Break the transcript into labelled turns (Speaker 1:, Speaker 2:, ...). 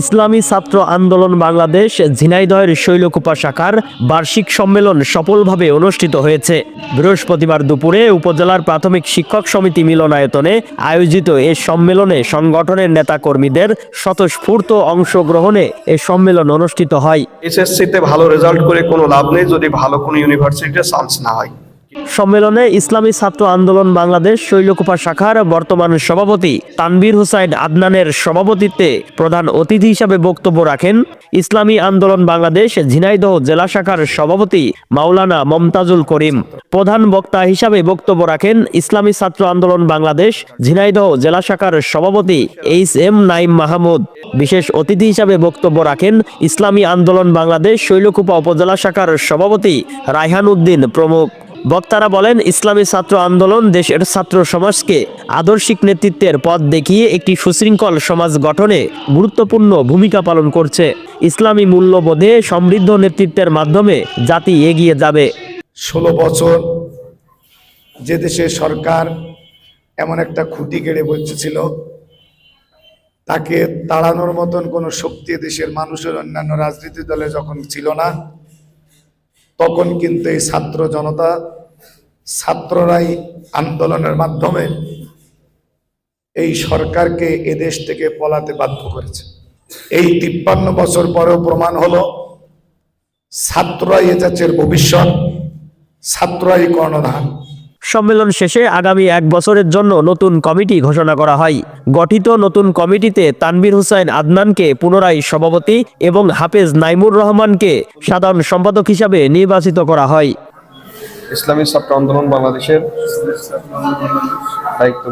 Speaker 1: ইসলামী ছাত্র আন্দোলন বাংলাদেশ ঝিনাইদহের শৈলকুপা শাখার বার্ষিক সম্মেলন সফলভাবে অনুষ্ঠিত হয়েছে। বৃহস্পতিবার দুপুরে উপজেলার প্রাথমিক শিক্ষক সমিতি মিলনায়তনে আয়োজিত এ সম্মেলনে সংগঠনের নেতাকর্মীদের স্বতঃস্ফূর্ত অংশগ্রহণে এ সম্মেলন অনুষ্ঠিত হয়।
Speaker 2: এসএসসিতে ভালো রেজাল্ট করে কোনো লাভ নেই যদি ভালো কোনো ইউনিভার্সিটিতে চান্স না হয়।
Speaker 1: সম্মেলনে ইসলামী ছাত্র আন্দোলন বাংলাদেশ শৈলকুপা শাখার বর্তমান সভাপতি তানবীর হুসাইন আদনানের সভাপতিত্বে প্রধান অতিথি হিসাবে বক্তব্য রাখেন ইসলামী আন্দোলন বাংলাদেশ ঝিনাইদহ জেলা শাখার সভাপতি মাওলানা মমতাজুল করিম। প্রধান বক্তা হিসাবে বক্তব্য রাখেন ইসলামী ছাত্র আন্দোলন বাংলাদেশ ঝিনাইদহ জেলা শাখার সভাপতি এইচ এম নাইম মাহমুদ। বিশেষ অতিথি হিসাবে বক্তব্য রাখেন ইসলামী আন্দোলন বাংলাদেশ শৈলকুপা উপজেলা শাখার সভাপতি রায়হান উদ্দিন প্রমুখ। বক্তারা বলেন, ইসলামী ছাত্র আন্দোলন দেশের ছাত্র সমাজকে আদর্শিক নেতৃত্বের পথ দেখিয়ে একটি সুশৃঙ্খল সমাজ গঠনে গুরুত্বপূর্ণ ভূমিকা পালন করছে। ইসলামী মূল্যবোধে সমৃদ্ধ নেতৃত্বের মাধ্যমে জাতি এগিয়ে যাবে।
Speaker 3: ষোলো বছর যে দেশে সরকার এমন একটা খুঁটি গেড়ে বসেছিল, তাকে তাড়ানোর মতন কোনো শক্তি দেশের মানুষের অন্যান্য রাজনীতি দলে যখন ছিল না তখন কিন্তু এই ছাত্র জনতা, ছাত্ররাই আন্দোলনের মাধ্যমে এই সরকারকে এদেশ থেকে পলাতে বাধ্য করেছে। এই তিপ্পান্ন বছর পরেও প্রমাণ হল, ছাত্ররাই এ জাতির ভবিষ্যৎ, ছাত্ররাই কর্ণধার।
Speaker 1: সম্মেলন শেষে আগামী এক বছরের জন্য নতুন কমিটি ঘোষণা করা হয়। গঠিত নতুন কমিটিতে তানবির হুসাইন আদনানকে পুনরায় সভাপতি এবং হাফেজ নাইমুর রহমানকে সাধারণ সম্পাদক হিসাবে নির্বাচিত করা হয়।
Speaker 2: ইসলামী ছাত্র আন্দোলন বাংলাদেশের দায়িত্ব